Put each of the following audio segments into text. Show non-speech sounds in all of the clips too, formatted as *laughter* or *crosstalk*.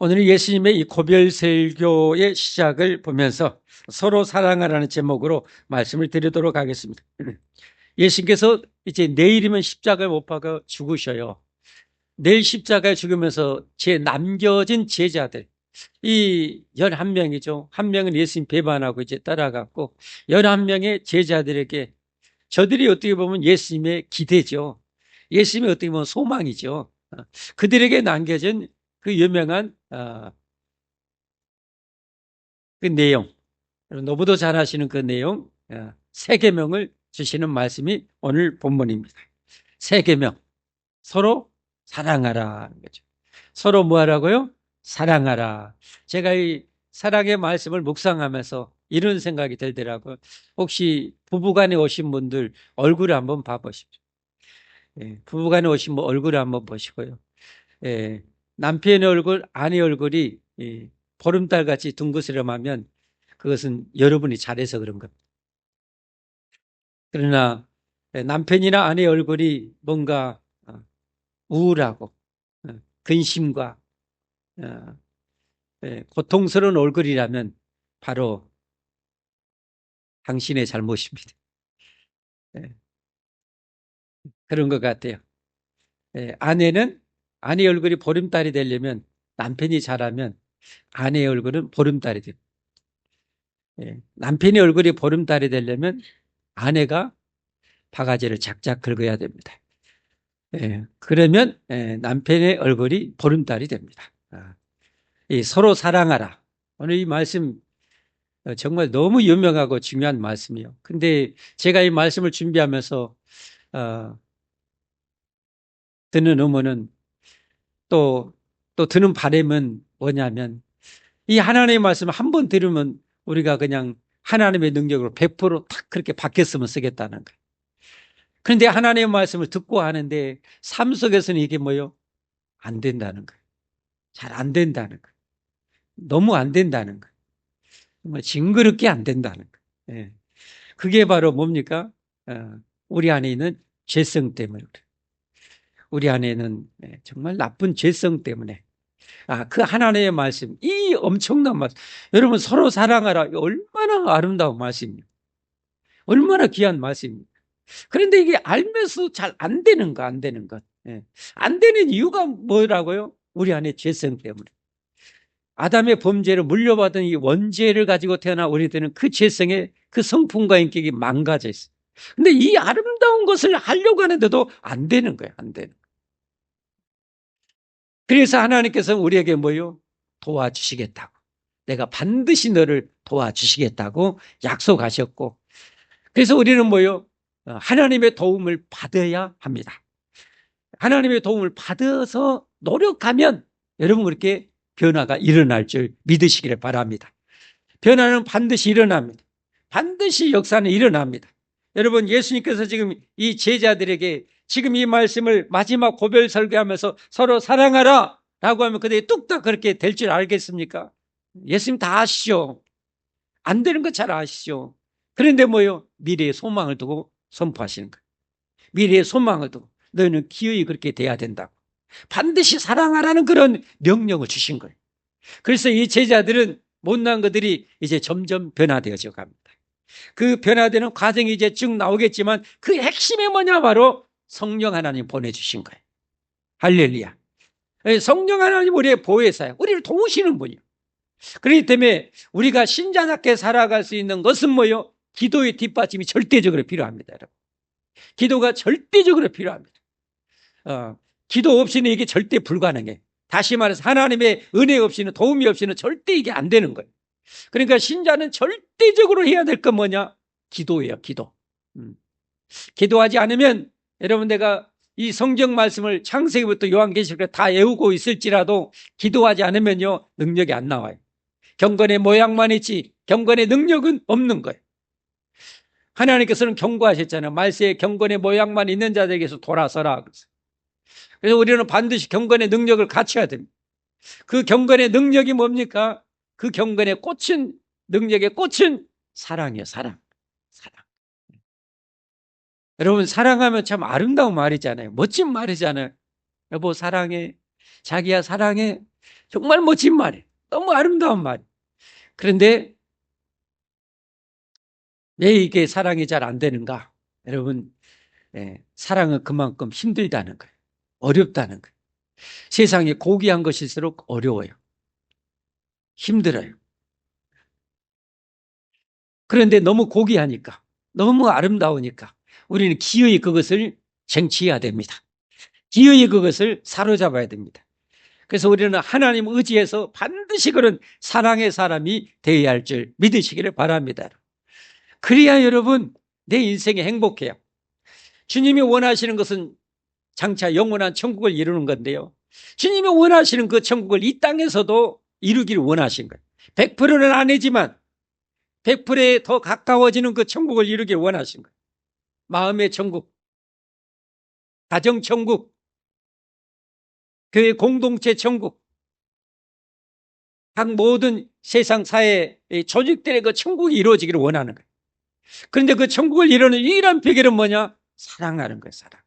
오늘은 예수님의 이 고별설교의 시작을 보면서 서로 사랑하라는 제목으로 말씀을 드리도록 하겠습니다. *clears throat* 예수님께서 이제 내일이면 십자가에 못 박아 죽으셔요. 내일 십자가에 죽으면서 제 남겨진 제자들, 이 11명이죠. 한 명은 예수님 배반하고 이제 따라갔고, 11명의 제자들에게 저들이 어떻게 보면 예수님의 기대죠. 예수님이 어떻게 보면 소망이죠. 그들에게 남겨진 그 유명한 어, 그 내용, 너무도 잘 아시는 그 내용, 어, 세계명을 주시는 말씀이 오늘 본문입니다. 세계명, 서로 사랑하라. 거죠. 서로 뭐 하라고요? 사랑하라. 제가 이 사랑의 말씀을 묵상하면서 이런 생각이 들더라고요. 혹시 부부간에 오신 분들 얼굴을 한번 봐보십시오. 예, 부부간에 오신 분 얼굴을 한번 보시고요. 예, 남편의 얼굴, 아내 얼굴이 예, 보름달 같이 둥그스름하면 그것은 여러분이 잘해서 그런 겁니다. 그러나 예, 남편이나 아내 얼굴이 뭔가 어, 우울하고 어, 근심과 어, 예, 고통스러운 얼굴이라면 바로 당신의 잘못입니다. 예, 그런 것 같아요. 아내는 아내 얼굴이 보름달이 되려면 남편이 잘하면 아내의 얼굴은 보름달이 됩니다. 예, 남편의 얼굴이 보름달이 되려면 아내가 바가지를 작작 긁어야 됩니다. 예, 그러면 예, 남편의 얼굴이 보름달이 됩니다. 아, 서로 사랑하라. 오늘 이 말씀 어, 정말 너무 유명하고 중요한 말씀이요. 근데 제가 이 말씀을 준비하면서 어, 듣는 음원은 또, 또 드는 바램은 뭐냐면 이 하나님의 말씀을 한번 들으면 우리가 그냥 하나님의 능력으로 100%탁 그렇게 바뀌었으면 쓰겠다는 거예요. 그런데 하나님의 말씀을 듣고 하는데 삶 속에서는 이게 뭐요? 안 된다는 거예요. 잘 안 된다는 거예요. 너무 안 된다는 거예요. 정말 징그럽게 안 된다는 거예요. 예. 그게 바로 뭡니까? 어, 우리 안에 있는 죄성 때문에 그래요. 우리 안에는 네, 정말 나쁜 죄성 때문에 아, 그 하나님의 말씀, 이 엄청난 말씀. 여러분 서로 사랑하라. 얼마나 아름다운 말씀입니까? 얼마나 귀한 말씀입니까? 그런데 이게 알면서 잘 안 되는 거, 안 되는 것. 예. 안 되는 이유가 뭐라고요? 우리 안에 죄성 때문에. 아담의 범죄를 물려받은 이 원죄를 가지고 태어난 우리들은 그 죄성의 그 성품과 인격이 망가져 있어요. 근데 이 아름다운 것을 하려고 하는데도 안 되는 거예요. 안 되는. 그래서 하나님께서 우리에게 뭐요? 도와주시겠다고. 내가 반드시 너를 도와주시겠다고 약속하셨고. 그래서 우리는 뭐요? 어, 하나님의 도움을 받아야 합니다. 하나님의 도움을 받아서 노력하면 여러분 그렇게 변화가 일어날 줄 믿으시기를 바랍니다. 변화는 반드시 일어납니다. 반드시 역사는 일어납니다. 여러분 예수님께서 지금 이 제자들에게 지금 이 말씀을 마지막 고별 설교하면서 서로 사랑하라 라고 하면 그들이 뚝딱 그렇게 될 줄 알겠습니까? 예수님 다 아시죠? 안 되는 거 잘 아시죠? 그런데 뭐요? 미래의 소망을 두고 선포하시는 거예요. 미래의 소망을 두고 너희는 기어이 그렇게 돼야 된다고. 반드시 사랑하라는 그런 명령을 주신 거예요. 그래서 이 제자들은 못난 것들이 이제 점점 변화되어져 갑니다. 그 변화되는 과정이 이제 쭉 나오겠지만 그 핵심이 뭐냐 바로 성령 하나님 보내주신 거예요. 할렐루야. 예, 성령 하나님 우리의 보혜사예요. 우리를 도우시는 분이요. 그렇기 때문에 우리가 신자답게 살아갈 수 있는 것은 뭐요? 기도의 뒷받침이 절대적으로 필요합니다, 여러분. 기도가 절대적으로 필요합니다. 어, 기도 없이는 이게 절대 불가능해. 다시 말해서 하나님의 은혜 없이는 도움이 없이는 절대 이게 안 되는 거예요. 그러니까 신자는 절대적으로 해야 될 건 뭐냐? 기도예요, 기도. 음. 기도하지 않으면 여러분 내가 이 성경 말씀을 창세기부터 요한계시록 다 외우고 있을지라도 기도하지 않으면요 능력이 안 나와요. 경건의 모양만 있지 경건의 능력은 없는 거예요. 하나님께서는 경고하셨잖아요. 말세에 경건의 모양만 있는 자들에게서 돌아서라. 그래서 우리는 반드시 경건의 능력을 갖춰야 됩니다. 그 경건의 능력이 뭡니까? 그 경건의 꽃은 능력의 꽃은 사랑이에요. 사랑. 사랑. 여러분 사랑하면 참 아름다운 말이잖아요. 멋진 말이잖아요. 여보 사랑해. 자기야 사랑해. 정말 멋진 말이에요. 너무 아름다운 말. 그런데 왜 이게 사랑이 잘 안 되는가? 여러분, 예, 사랑은 그만큼 힘들다는 거예요. 어렵다는 거예요. 세상에 고귀한 것일수록 어려워요. 힘들어요. 그런데 너무 고귀하니까, 너무 아름다우니까 우리는 기어이 그것을 쟁취해야 됩니다. 기어이 그것을 사로잡아야 됩니다. 그래서 우리는 하나님 의지해서 반드시 그런 사랑의 사람이 되어야 할 줄 믿으시기를 바랍니다. 그래야 여러분 내 인생이 행복해요. 주님이 원하시는 것은 장차 영원한 천국을 이루는 건데요. 주님이 원하시는 그 천국을 이 땅에서도 이루기를 원하신 거예요. 100%는 아니지만 100%에 더 가까워지는 그 천국을 이루길 원하신 거예요. 마음의 천국, 가정 천국, 교회 공동체 천국, 각 모든 세상 사회 조직들의 그 천국이 이루어지기를 원하는 거예요. 그런데 그 천국을 이루는 유일한 비결은 뭐냐? 사랑하는 거예요, 사랑.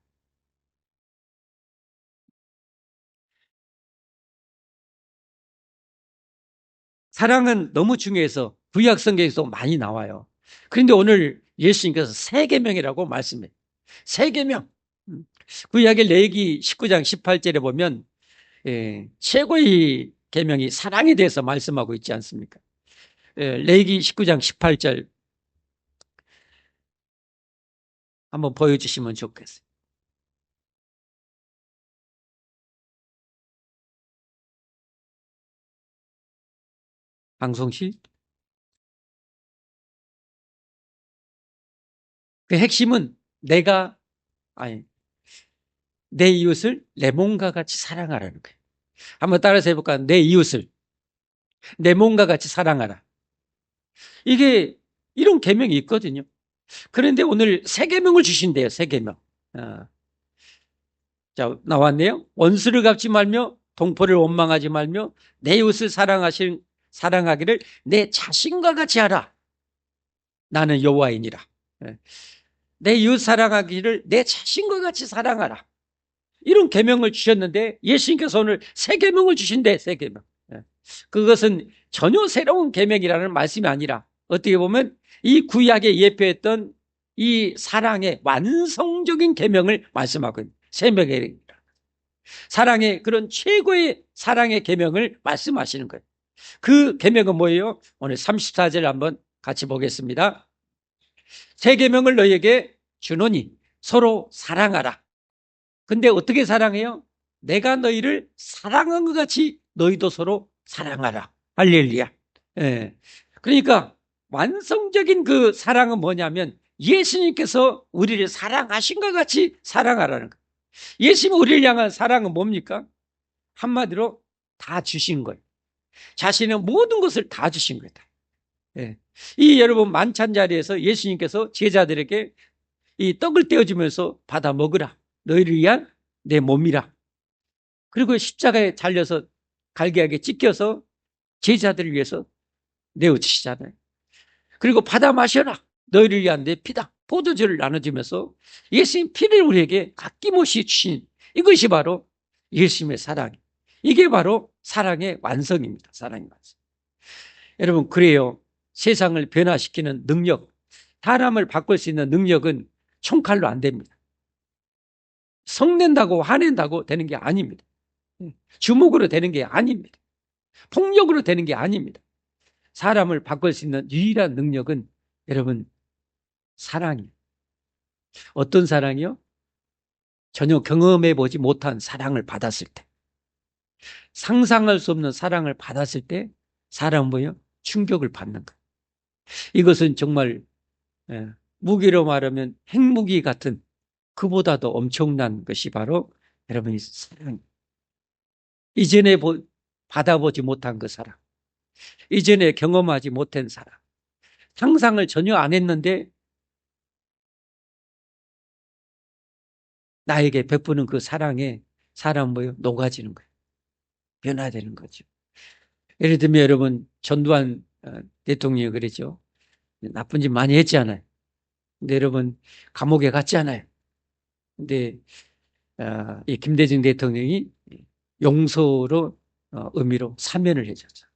사랑은 너무 중요해서 구약 성경에서 많이 나와요. 그런데 오늘 예수님께서 세 계명이라고 말씀해요. 세 계명. 음. 구약의 레기 19장 18절에 보면 예, 최고의 계명이 사랑에 대해서 말씀하고 있지 않습니까? 예, 레기 19장 18절 한번 보여주시면 좋겠어요. 방송실 그 핵심은 내가 아니 내 이웃을 내 몸과 같이 사랑하라는 거예요. 한번 따라서 해볼까? 내 이웃을 내 몸과 같이 사랑하라. 이게 이런 계명이 있거든요. 그런데 오늘 세 계명을 주신대요. 세 계명. 아. 자 나왔네요. 원수를 갚지 말며 동포를 원망하지 말며 내 이웃을 사랑하신 사랑하기를 내 자신과 같이 하라. 나는 여호와이니라. 예. 내 이웃 사랑하기를 내 자신과 같이 사랑하라. 이런 계명을 주셨는데 예수님께서 오늘 세 계명을 주신대 세 계명. 예. 그것은 전혀 새로운 계명이라는 말씀이 아니라 어떻게 보면 이 구약에 예표했던 이 사랑의 완성적인 계명을 말씀하고 있는 세명의 사랑의 그런 최고의 사랑의 계명을 말씀하시는 거예요. 그 계명은 뭐예요? 오늘 34절 한번 같이 보겠습니다. 새 계명을 너희에게 주노니 서로 사랑하라. 근데 어떻게 사랑해요? 내가 너희를 사랑한 것 같이 너희도 서로 사랑하라. 할렐루야. 예. 그러니까 완성적인 그 사랑은 뭐냐면 예수님께서 우리를 사랑하신 것 같이 사랑하라는 거예요. 예수님 우리를 향한 사랑은 뭡니까? 한마디로 다 주신 거예요. 자신의 모든 것을 다 주신 거다. 예. 이 여러분 만찬 자리에서 예수님께서 제자들에게 이 떡을 떼어주면서 받아 먹으라. 너희를 위한 내 몸이라. 그리고 십자가에 잘려서 갈기하게 찢겨서 제자들을 위해서 내어주시잖아요. 그리고 받아 마셔라. 너희를 위한 내 피다. 포도주를 나눠주면서 예수님 피를 우리에게 아낌없이 주신 이것이 바로 예수님의 사랑. 이게 바로 사랑의 완성입니다. 사랑의 완성. 여러분, 그래요. 세상을 변화시키는 능력, 사람을 바꿀 수 있는 능력은 총칼로 안 됩니다. 성낸다고 화낸다고 되는 게 아닙니다. 주먹으로 되는 게 아닙니다. 폭력으로 되는 게 아닙니다. 사람을 바꿀 수 있는 유일한 능력은 여러분 사랑이에요. 어떤 사랑이요? 전혀 경험해 보지 못한 사랑을 받았을 때 상상할 수 없는 사랑을 받았을 때 사람은 뭐예요? 충격을 받는 거예요. 이것은 정말 예, 무기로 말하면 핵무기 같은 그보다도 엄청난 것이 바로 여러분이 사랑. 이전에 받아보지 못한 그 사랑. 이전에 경험하지 못한 사랑. 상상을 전혀 안 했는데 나에게 베푸는 그 사랑에 사람 뭐요? 녹아지는 거예요. 변화되는 거죠. 예를 들면 여러분 전두환 어, 대통령이 그랬죠. 나쁜 짓 많이 했잖아요. 근데 여러분 감옥에 갔잖아요. 근데 어, 이 김대중 대통령이 용서로 어, 의미로 사면을 해줬죠.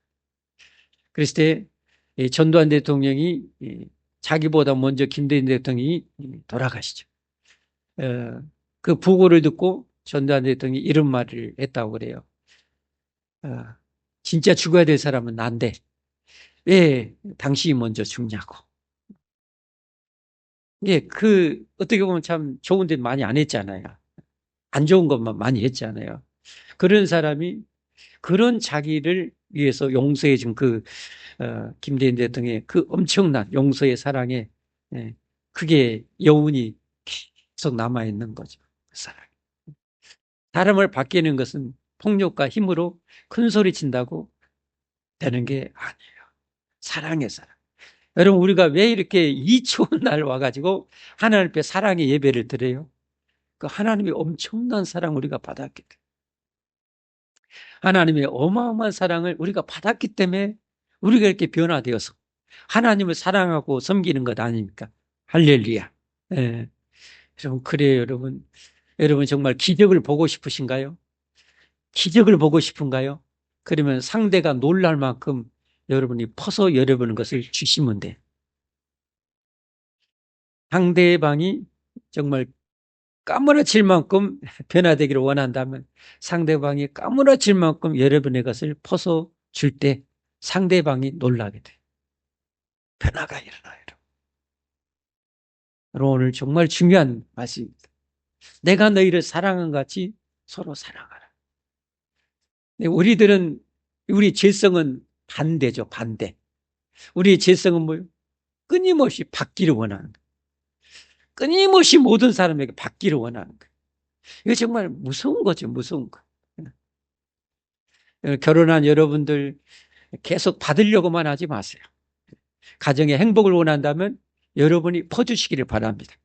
그랬을 때 이 전두환 대통령이 이 자기보다 먼저 김대중 대통령이 이 돌아가시죠. 어, 그 부고를 듣고 전두환 대통령이 이런 말을 했다고 그래요. 어, 진짜 죽어야 될 사람은 난데 왜 당신이 먼저 죽냐고. 예, 그 어떻게 보면 참 좋은 데 많이 안 했잖아요. 안 좋은 것만 많이 했잖아요. 그런 사람이 그런 자기를 위해서 용서해 준 그 어, 김대중 대통령의 그 엄청난 용서의 사랑에 예, 그게 여운이 계속 남아 있는 거죠. 그 사랑. 사람을 바뀌는 것은 폭력과 힘으로 큰 소리 친다고 되는 게 아니에요. 사랑의 사랑. 여러분 우리가 왜 이렇게 이 추운 날 와가지고 하나님 앞에 사랑의 예배를 드려요? 그 하나님의 엄청난 사랑 우리가 받았기 때문에 하나님의 어마어마한 사랑을 우리가 받았기 때문에 우리가 이렇게 변화되어서 하나님을 사랑하고 섬기는 것 아닙니까? 할렐루야. 예. 여러분 그래요 여러분. 여러분 정말 기적을 보고 싶으신가요? 기적을 보고 싶은가요? 그러면 상대가 놀랄 만큼 여러분이 퍼서 여러분 것을 주시면 돼. 상대방이 정말 까무러칠 만큼 *laughs* 변화되기를 원한다면 상대방이 까무러칠 만큼 여러분의 것을 퍼서 줄 때 상대방이 놀라게 돼. 변화가 일어나요. 여러분 오늘 정말 중요한 말씀입니다. 내가 너희를 사랑한 같이 서로 사랑하라. 네, 우리들은 우리 죄성은 반대죠, 반대. 우리의 죄성은 뭐요? 끊임없이 받기를 원하는 거예요. 끊임없이 모든 사람에게 받기를 원하는 거예요. 이거 정말 무서운 거죠, 무서운 거. 어, 결혼한 여러분들 계속 받으려고만 하지 마세요. 가정의 행복을 원한다면 여러분이 퍼주시기를 바랍니다.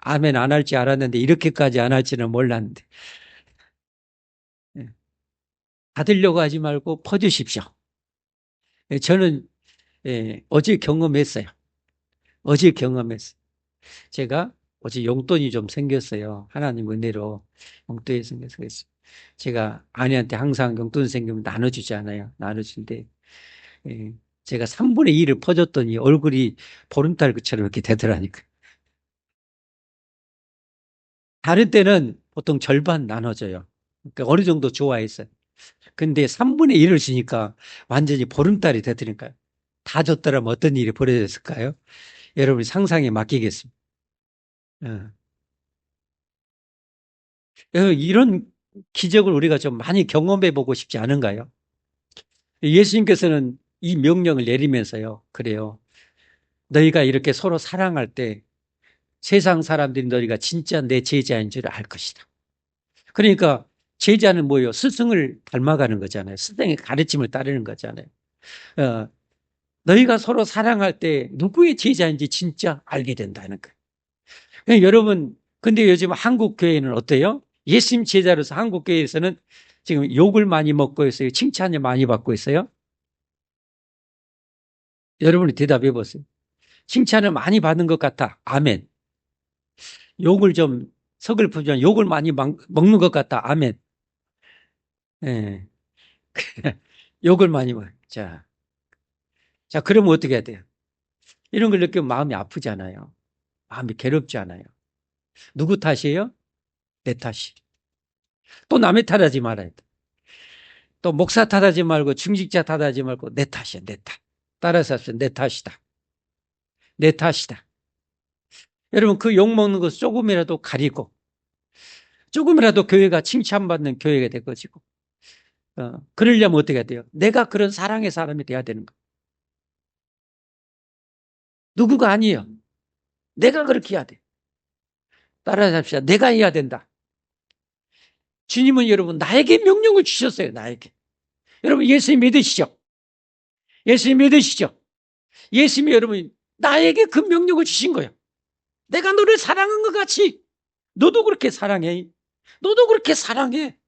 아멘 안 할지 알았는데 이렇게까지 안 할지는 몰랐는데 예. 받으려고 하지 말고 퍼주십시오. 예, 저는 예, 어제 경험했어요. 어제 경험했어요. 제가 어제 용돈이 좀 생겼어요. 하나님 은혜로 용돈이 그랬어요. 제가 아내한테 항상 용돈 생기면 나눠주잖아요. 나눠주는데 예, 제가 3분의 2를 퍼줬더니 얼굴이 보름달처럼 이렇게 되더라니까. 다른 때는 보통 절반 나눠줘요. 그러니까 어느 정도 좋아했어요. 근데 3분의 1을 주니까 완전히 보름달이 되더니까 다 줬더라면 어떤 일이 벌어졌을까요? 여러분이 상상에 맡기겠습니다. 어. 이런 기적을 우리가 좀 많이 경험해 보고 싶지 않은가요? 예수님께서는 이 명령을 내리면서요. 그래요. 너희가 이렇게 서로 사랑할 때 세상 사람들이 너희가 진짜 내 제자인 줄 알 것이다. 그러니까 제자는 뭐예요? 스승을 닮아가는 거잖아요. 스승의 가르침을 따르는 거잖아요. 어, 너희가 서로 사랑할 때 누구의 제자인지 진짜 알게 된다는 거예요. 그러니까 여러분, 근데 요즘 한국 교회는 어때요? 예수님 제자로서 한국 교회에서는 지금 욕을 많이 먹고 있어요. 칭찬을 많이 받고 있어요. 여러분이 대답해 보세요. 칭찬을 많이 받는 것 같아. 아멘. 욕을 좀 서글프지만 욕을 많이 먹는 것 같다. 아멘. 예. *laughs* 욕을 많이 먹. 자, 자, 그러면 어떻게 해야 돼요? 이런 걸 느끼면 마음이 아프잖아요. 마음이 괴롭잖아요. 누구 탓이에요? 내 탓이. 또 남의 탓하지 말아야 돼. 또 목사 탓하지 말고 중직자 탓하지 말고 내 탓이야, 내 탓. 따라서 합시다. 내 탓이다. 내 탓이다. 여러분 그 욕 먹는 것 조금이라도 가리고 조금이라도 교회가 칭찬받는 교회가 될 것이고 어, 그러려면 어떻게 해야 돼요? 내가 그런 사랑의 사람이 돼야 되는 거 누구가 아니에요. 내가 그렇게 해야 돼. 따라서 합시다. 내가 해야 된다. 주님은 여러분 나에게 명령을 주셨어요. 나에게. 여러분 예수님 믿으시죠? 예수님 믿으시죠? 예수님이 여러분 나에게 그 명령을 주신 거예요. 내가 너를 사랑한 것 같이 너도 그렇게 사랑해. 너도 그렇게 사랑해.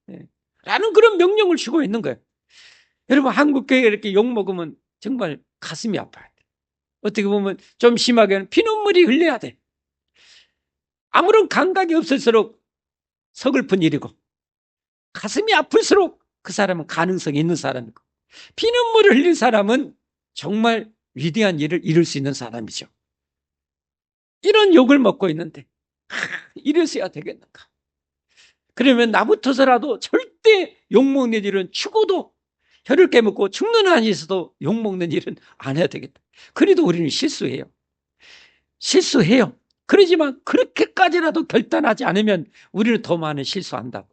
예. 라는 그런 명령을 주고 있는 거예요. 여러분 한국교회 이렇게 욕먹으면 정말 가슴이 아파요. 어떻게 보면 좀 심하게는 피눈물이 흘려야 돼. 아무런 감각이 없을수록 서글픈 일이고 가슴이 아플수록 그 사람은 가능성이 있는 사람이고 피눈물을 흘린 사람은 정말 위대한 일을 이룰 수 있는 사람이죠. 이런 욕을 먹고 있는데 아, 이랬어야 되겠는가? 그러면 나부터서라도 절 대 욕먹는 일은 죽어도 혀를 깨먹고 죽는 한이 있어도 욕먹는 일은 안 해야 되겠다. 그래도 우리는 실수해요. 실수해요. 그러지만 그렇게까지라도 결단하지 않으면 우리는 더 많은 실수한다고.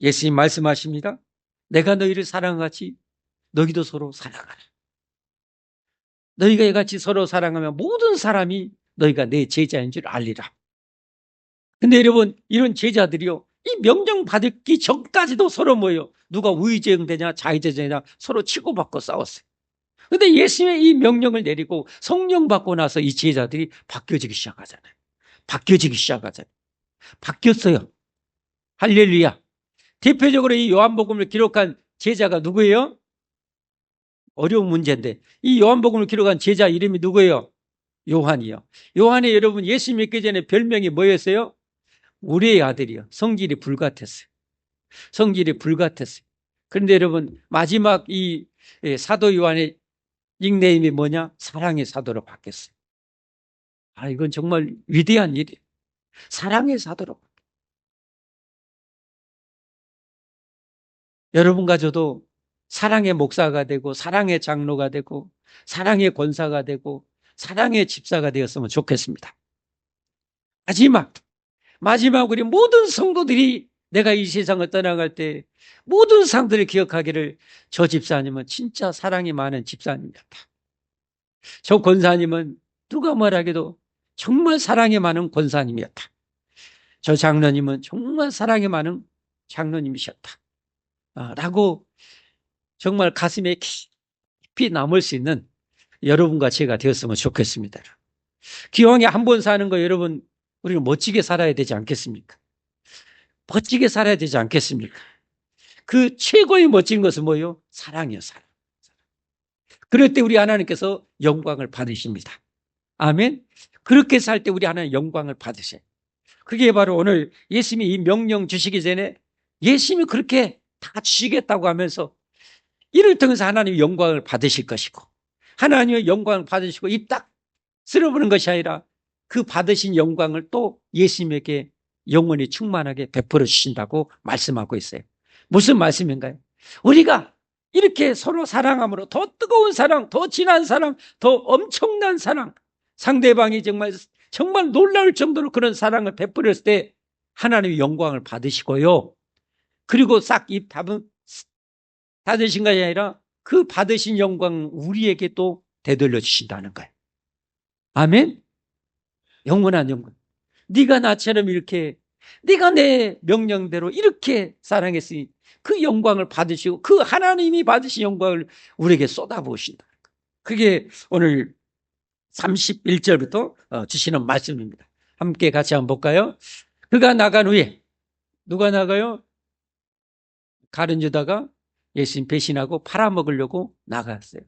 예수님 말씀하십니다. 내가 너희를 사랑하지 너희도 서로 사랑하라. 너희가 이같이 서로 사랑하면 모든 사람이 너희가 내 제자인 줄 알리라. 근데 여러분 이런 제자들이요. 이 명령 받기 전까지도 서로 뭐예요? 누가 우의제응되냐 자의제정이냐 서로 치고받고 싸웠어요. 근데 예수님의 이 명령을 내리고 성령 받고 나서 이 제자들이 바뀌어지기 시작하잖아요. 바뀌어지기 시작하잖아요. 바뀌었어요. 할렐루야. 대표적으로 이 요한복음을 기록한 제자가 누구예요? 어려운 문제인데 이 요한복음을 기록한 제자 이름이 누구예요? 요한이요. 요한이 여러분 예수 믿기 전에 별명이 뭐였어요? 우리의 아들이요. 성질이 불같았어요. 성질이 불같았어요. 그런데 여러분 마지막 이 예, 사도 요한의 닉네임이 뭐냐? 사랑의 사도로 바뀌었어요. 아 이건 정말 위대한 일이에요. 사랑의 사도로. 여러분과 저도 사랑의 목사가 되고 사랑의 장로가 되고 사랑의 권사가 되고 사랑의 집사가 되었으면 좋겠습니다. 마지막 마지막 우리 모든 성도들이 내가 이 세상을 떠나갈 때 모든 상들을 기억하기를 저 집사님은 진짜 사랑이 많은 집사님이었다. 저 권사님은 누가 말하기도 정말 사랑이 많은 권사님이었다. 저 장로님은 정말 사랑이 많은 장로님이셨다. 아, 라고 정말 가슴에 깊이 남을 수 있는 여러분과 제가 되었으면 좋겠습니다. 기왕에 한 번 사는 거 여러분 우리는 멋지게 살아야 되지 않겠습니까? 멋지게 살아야 되지 않겠습니까? 그 최고의 멋진 것은 뭐예요? 사랑이요, 사랑. 그럴 때 우리 하나님께서 영광을 받으십니다. 아멘. 그렇게 살 때 우리 하나님 영광을 받으셔요. 그게 바로 오늘 예수님이 이 명령 주시기 전에 예수님이 그렇게 다 주시겠다고 하면서 이를 통해서 하나님 영광을 받으실 것이고 하나님의 영광을 받으시고 입 딱 쓸어보는 것이 아니라 그 받으신 영광을 또 예수님에게 영원히 충만하게 베풀어 주신다고 말씀하고 있어요. 무슨 말씀인가요? 우리가 이렇게 서로 사랑함으로 더 뜨거운 사랑, 더 진한 사랑, 더 엄청난 사랑, 상대방이 정말 정말 놀라울 정도로 그런 사랑을 베풀었을 때 하나님의 영광을 받으시고요. 그리고 싹입 받으신 것이 아니라 그 받으신 영광 우리에게 또 되돌려 주신다는 거예요. 아멘. 영원한 영광. 네가 나처럼 이렇게 네가 내 명령대로 이렇게 사랑했으니 그 영광을 받으시고 그 하나님이 받으신 영광을 우리에게 쏟아부으신다. 그게 오늘 31절부터 어, 주시는 말씀입니다. 함께 같이 한번 볼까요? 그가 나간 후에 누가 나가요? 가른 유다가 예수님 배신하고 팔아먹으려고 나갔어요.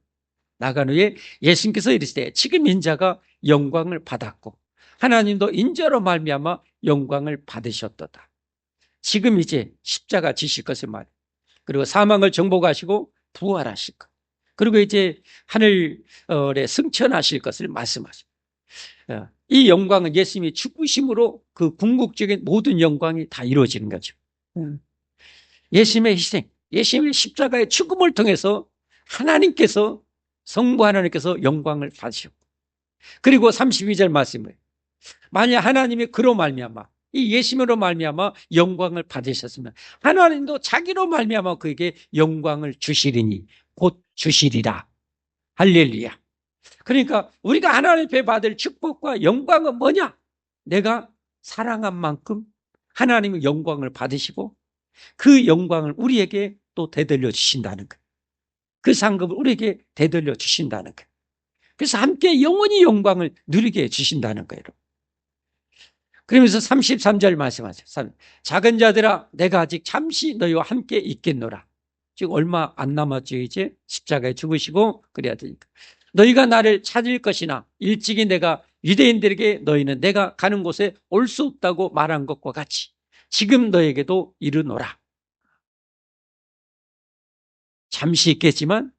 나간 후에 예수님께서 이르시되 지금 인자가 영광을 받았고 하나님도 인자로 말미암아 영광을 받으셨도다. 지금 이제 십자가 지실 것을 말. 그리고 사망을 정복하시고 부활하실 것. 그리고 이제 하늘에 승천하실 것을 말씀하십니다. 어, 이 영광은 예수님이 죽으심으로 그 궁극적인 모든 영광이 다 이루어지는 거죠. 음. 예수님의 희생, 예수님의 십자가의 죽음을 통해서 하나님께서 성부 하나님께서 영광을 받으셨고 그리고 32절 말씀을 만약 하나님이 그로 말미암아 이 예수님으로 말미암아 영광을 받으셨으면 하나님도 자기로 말미암아 그에게 영광을 주시리니 곧 주시리라. 할렐루야. 그러니까 우리가 하나님 앞에 받을 축복과 영광은 뭐냐? 내가 사랑한 만큼 하나님의 영광을 받으시고 그 영광을 우리에게 또 되돌려 주신다는 거예요. 그 상급을 우리에게 되돌려 주신다는 거예요. 그래서 함께 영원히 영광을 누리게 해주신다는 거예요. 그러면서 33절 말씀하세요. 작은 자들아 내가 아직 잠시 너희와 함께 있겠노라. 지금 얼마 안 남았죠 이제 십자가에 죽으시고 그래야 되니까. 너희가 나를 찾을 것이나 일찍이 내가 유대인들에게 너희는 내가 가는 곳에 올 수 없다고 말한 것과 같이 지금 너에게도 이르노라. 잠시 있겠지만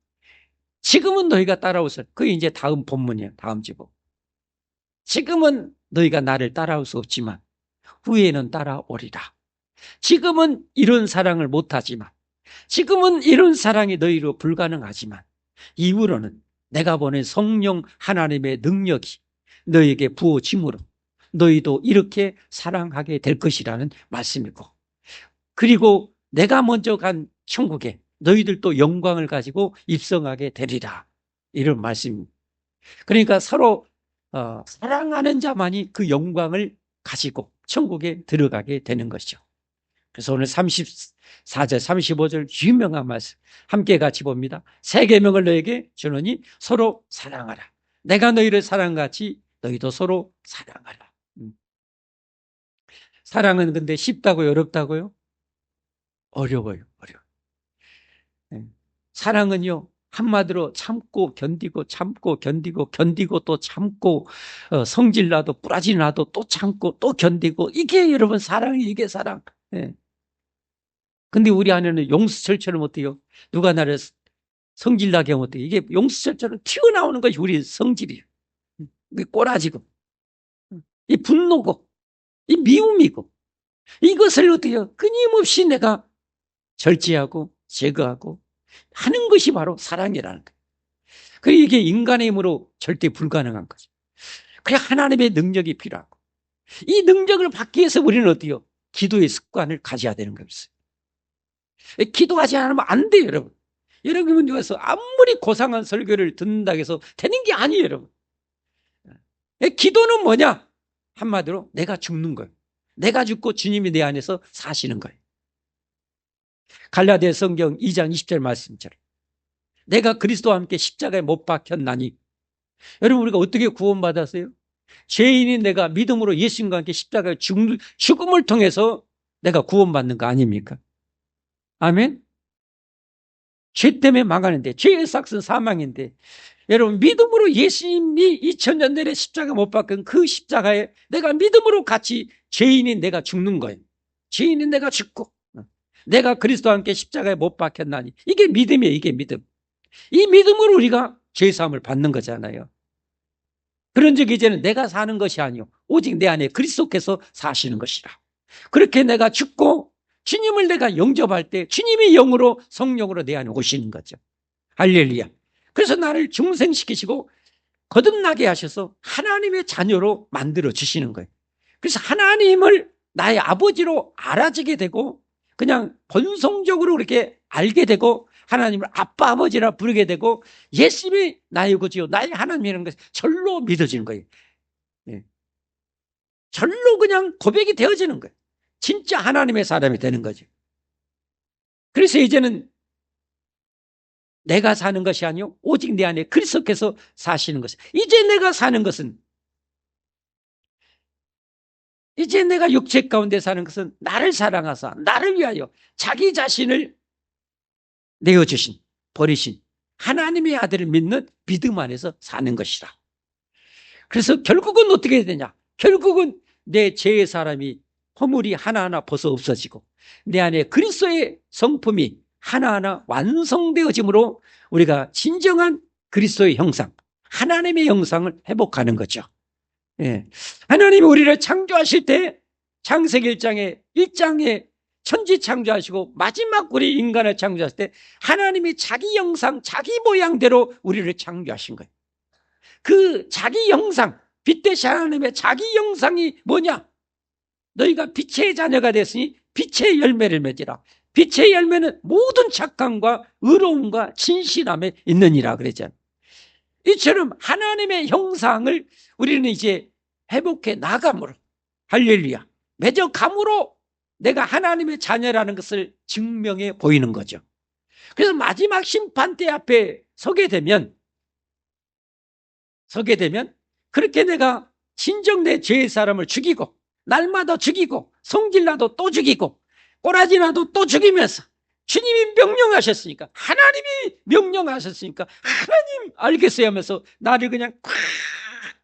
지금은 너희가 따라오서 그게 이제 다음 본문이에요. 다음 지부. 지금은 너희가 나를 따라올 수 없지만 후에는 따라오리라. 지금은 이런 사랑을 못하지만 지금은 이런 사랑이 너희로 불가능하지만 이후로는 내가 보낸 성령 하나님의 능력이 너희에게 부어짐으로 너희도 이렇게 사랑하게 될 것이라는 말씀이고 그리고 내가 먼저 간 천국에 너희들도 영광을 가지고 입성하게 되리라 이런 말씀입니다. 그러니까 서로 어, 사랑하는 자만이 그 영광을 가지고 천국에 들어가게 되는 것이죠. 그래서 오늘 34절, 35절 유명한 말씀 함께 같이 봅니다. 세 계명을 너에게 주노니 서로 사랑하라. 내가 너희를 사랑같이 너희도 서로 사랑하라. 음. 사랑은 근데 쉽다고요, 어렵다고요? 어려워요, 어려워. 네. 사랑은요, 한마디로 참고 견디고 참고 견디고 견디고 또 참고 어, 성질 나도 뿌라지 나도 또 참고 또 견디고 이게 여러분 사랑이 이게 사랑. 예. 근데 우리 안에는 용수철처럼 어때요? 누가 나를 성질 나게 하면 어때요? 이게 용수철처럼 튀어나오는 것이 우리 성질이에요. 이 꼬라지고 이 분노고 이 미움이고 이것을 해요? 끊임없이 내가 절제하고 제거하고 하는 것이 바로 사랑이라는 거예요. 그리고 이게 인간의 힘으로 절대 불가능한 거죠. 그래 하나님의 능력이 필요하고 이 능력을 받기 위해서 우리는 어때요? 기도의 습관을 가져야 되는 거였어요. 기도하지 않으면 안 돼요, 여러분. 여러분 와서 아무리 고상한 설교를 듣는다고 해서 되는 게 아니에요, 여러분. 기도는 뭐냐? 한마디로 내가 죽는 거예요. 내가 죽고 주님이 내 안에서 사시는 거예요. 갈라디아 성경 2장 20절 말씀처럼 내가 그리스도와 함께 십자가에 못 박혔나니 여러분 우리가 어떻게 구원받았어요? 죄인인 내가 믿음으로 예수님과 함께 십자가에 죽음을 통해서 내가 구원받는 거 아닙니까? 아멘? 죄 때문에 망하는데 죄의 삭은 사망인데 여러분 믿음으로 예수님이 2000년 전에 십자가 못 박은 그 십자가에 내가 믿음으로 같이 죄인인 내가 죽는 거예요. 죄인인 내가 죽고 내가 그리스도와 함께 십자가에 못 박혔나니 이게 믿음이에요. 이게 믿음. 이 믿음으로 우리가 죄사함을 받는 거잖아요. 그런 적 이제는 내가 사는 것이 아니요 오직 내 안에 그리스도께서 사시는 것이라. 그렇게 내가 죽고 주님을 내가 영접할 때 주님이 영으로 성령으로 내 안에 오시는 거죠. 할렐루야. 그래서 나를 중생시키시고 거듭나게 하셔서 하나님의 자녀로 만들어 주시는 거예요. 그래서 하나님을 나의 아버지로 알아지게 되고 그냥 본성적으로 그렇게 알게 되고 하나님을 아빠 아버지라 부르게 되고 예수님이 나의 구주요 나의 하나님이라는 것이 절로 믿어지는 거예요. 네. 절로 그냥 고백이 되어지는 거예요. 진짜 하나님의 사람이 되는 거죠. 그래서 이제는 내가 사는 것이 아니요 오직 내 안에 그리스도께서 사시는 것이 이제 내가 사는 것은 이제 내가 육체 가운데 사는 것은 나를 사랑하사 나를 위하여 자기 자신을 내어주신 버리신 하나님의 아들을 믿는 믿음 안에서 사는 것이라. 그래서 결국은 어떻게 되냐? 결국은 내 죄의 사람이 허물이 하나하나 벗어 없어지고 내 안에 그리스도의 성품이 하나하나 완성되어짐으로 우리가 진정한 그리스도의 형상, 하나님의 형상을 회복하는 거죠. 예. 하나님이 우리를 창조하실 때 창세기 1장에 1장에 천지 창조하시고 마지막 우리 인간을 창조하실 때 하나님이 자기 형상, 자기 모양대로 우리를 창조하신 거예요. 그 자기 형상, 빛 대신 하나님의 자기 형상이 뭐냐? 너희가 빛의 자녀가 됐으니 빛의 열매를 맺으라. 빛의 열매는 모든 착함과 의로움과 진실함에 있느니라 그랬잖아요. 이처럼 하나님의 형상을 우리는 이제 회복해 나감으로 할렐루야 매적감으로 내가 하나님의 자녀라는 것을 증명해 보이는 거죠. 그래서 마지막 심판대 앞에 서게 되면 서게 되면 그렇게 내가 진정 내 죄의 사람을 죽이고 날마다 죽이고 성질나도 또 죽이고 꼬라지나도 또 죽이면서 주님이 명령하셨으니까 하나님이 명령하셨으니까 하나님 알겠어요 하면서 나를 그냥 꽉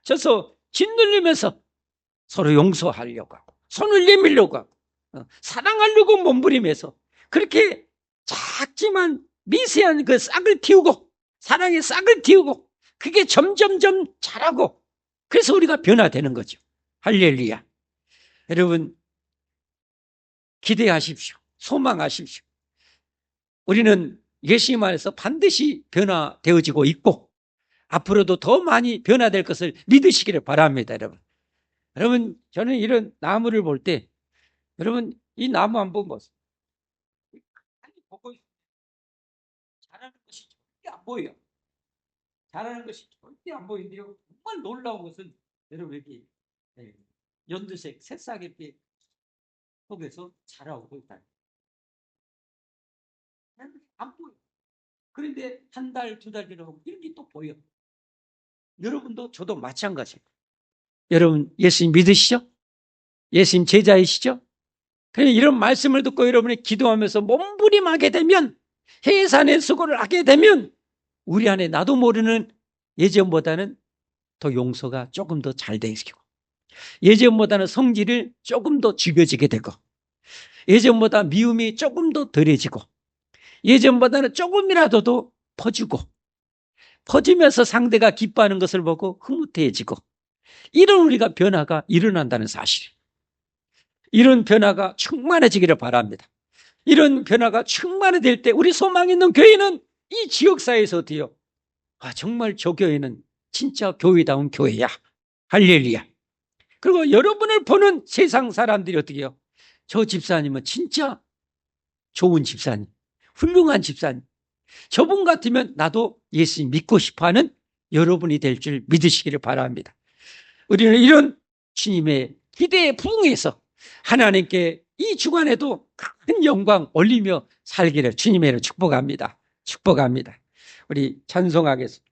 쳐서 짓눌리면서 서로 용서하려고 하고 손을 내밀려고 하고 어, 사랑하려고 몸부림해서 그렇게 작지만 미세한 그 싹을 틔우고 사랑의 싹을 틔우고 그게 점점점 자라고 그래서 우리가 변화되는 거죠. 할렐루야. 여러분 기대하십시오. 소망하십시오. 우리는 예수님 안에서 반드시 변화되어지고 있고 앞으로도 더 많이 변화될 것을 믿으시기를 바랍니다, 여러분. 여러분, 저는 이런 나무를 볼 때 여러분 이 나무 한번 보세요. 아니, 보고 있- 자라는 것이 절대 안 보여요. 자라는 것이 절대 안 보이는데요. 정말 놀라운 것은 여러분 여기 예, 연두색 새싹잎이 속에서 자라오고 있다. 안 보여. 그런데 한 달, 두 달 지나고 이렇게 또 보여. 여러분도 저도 마찬가지예요. 여러분 예수님 믿으시죠? 예수님 제자이시죠? 그냥 이런 말씀을 듣고 여러분이 기도하면서 몸부림하게 되면 해산의 수고를 하게 되면 우리 안에 나도 모르는 예전보다는 더 용서가 조금 더 잘 되시고 예전보다는 성질을 조금 더 죽여지게 되고 예전보다 미움이 조금 더 덜해지고 예전보다는 조금이라도 더 퍼지고 퍼지면서 상대가 기뻐하는 것을 보고 흐뭇해지고 이런 우리가 변화가 일어난다는 사실. 이런 변화가 충만해지기를 바랍니다. 이런 변화가 충만해질 때 우리 소망 있는 교회는 이 지역사회에서 어때요? 아, 정말 저 교회는 진짜 교회다운 교회야. 할렐루야. 그리고 여러분을 보는 세상 사람들이 어떻게 해요? 저 집사님은 진짜 좋은 집사님, 훌륭한 집사님. 저분 같으면 나도 예수님 믿고 싶어 하는 여러분이 될 줄 믿으시기를 바랍니다. 우리는 이런 주님의 기대에 부응해서 하나님께 이 주간에도 큰 영광 올리며 살기를 주님의 축복합니다. 축복합니다. 우리 찬송하겠습니다.